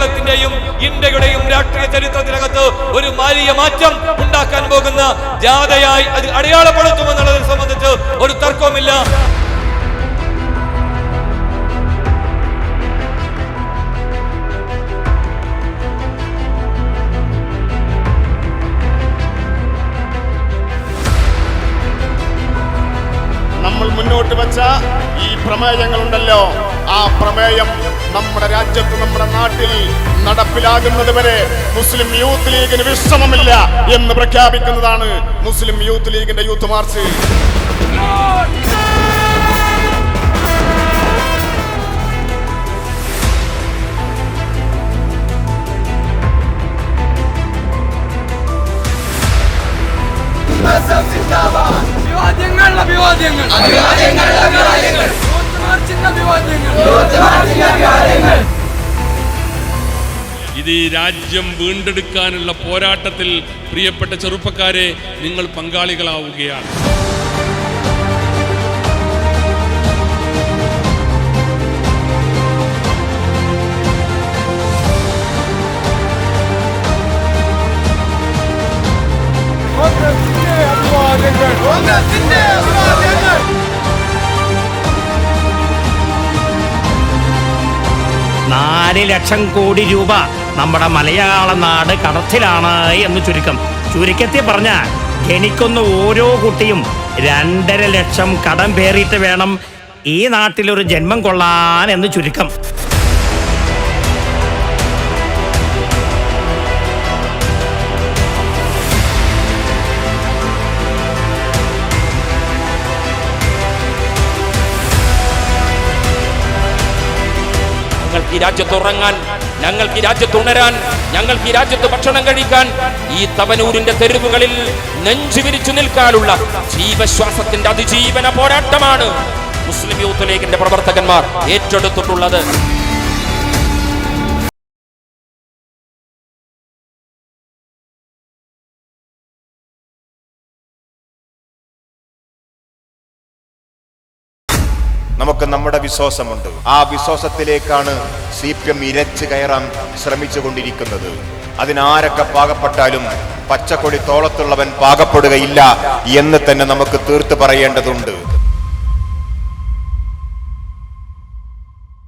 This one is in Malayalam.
കേരളത്തിന്റെയും ഇന്ത്യയുടെയും രാഷ്ട്രീയ ചരിത്രത്തിനകത്ത് ഒരു മാലിയ മാറ്റം ഉണ്ടാക്കാൻ പോകുന്ന ജാഥയായി അത് അടയാളപ്പെടുത്തുമെന്ന് മുന്നോട്ട് ഈ പ്രമേയങ്ങളുണ്ടല്ലോ. ആ പ്രമേയം നമ്മുടെ രാജ്യത്ത് നമ്മുടെ നാട്ടിൽ നടപ്പിലാകുന്നത് വരെ മുസ്ലിം യൂത്ത് ലീഗിന് വിശ്രമമില്ല എന്ന് പ്രഖ്യാപിക്കുന്നതാണ് മുസ്ലിം യൂത്ത് ലീഗിന്റെ യൂത്ത് മാർച്ച്. അഭിവാദ്യങ്ങൾ അഭിവാദ്യങ്ങൾ. ഇത് ഈ രാജ്യം വീണ്ടെടുക്കാനുള്ള പോരാട്ടത്തിൽ പ്രിയപ്പെട്ട ചെറുപ്പക്കാരെ നിങ്ങൾ പങ്കാളികളാവുകയാണ്. നാല് ലക്ഷം കോടി രൂപ നമ്മുടെ മലയാള നാട് കടത്തിലാണ് എന്ന് ചുരുക്കം. ചുരുക്കത്തിൽ പറഞ്ഞ ഗണിക്കുന്ന ഓരോ കുട്ടിയും രണ്ടര ലക്ഷം കടം പേറിയിട്ട് വേണം ഈ നാട്ടിലൊരു ജന്മം കൊള്ളാൻ എന്ന് ചുരുക്കം. ഞങ്ങൾക്ക് ഈ രാജ്യത്ത് ഉറങ്ങാൻ ഞങ്ങൾക്ക് ഈ രാജ്യത്ത് ഉണരാൻ ഞങ്ങൾക്ക് ഈ രാജ്യത്ത് ഭക്ഷണം കഴിക്കാൻ ഈ തവനൂരിന്റെ തെരുവുകളിൽ നെഞ്ചു വിരിച്ചു നിൽക്കാനുള്ള ജീവശ്വാസത്തിന്റെ അതിജീവന പോരാട്ടമാണ് മുസ്ലിം യൂത്ത് ലീഗിന്റെ പ്രവർത്തകന്മാർ ഏറ്റെടുത്തിട്ടുള്ളത്. നമുക്ക് നമ്മുടെ വിശ്വാസമുണ്ട്. ആ വിശ്വാസത്തിലേക്കാണ് സി പി എം ഇരച്ചു കയറാൻ ശ്രമിച്ചുകൊണ്ടിരിക്കുന്നത്. അതിനാരൊക്കെ പാകപ്പെട്ടാലും പച്ചക്കൊടി തോളത്തുള്ളവൻ പാകപ്പെടുകയില്ല എന്ന് തന്നെ നമുക്ക് തീർത്ത് പറയേണ്ടതുണ്ട്.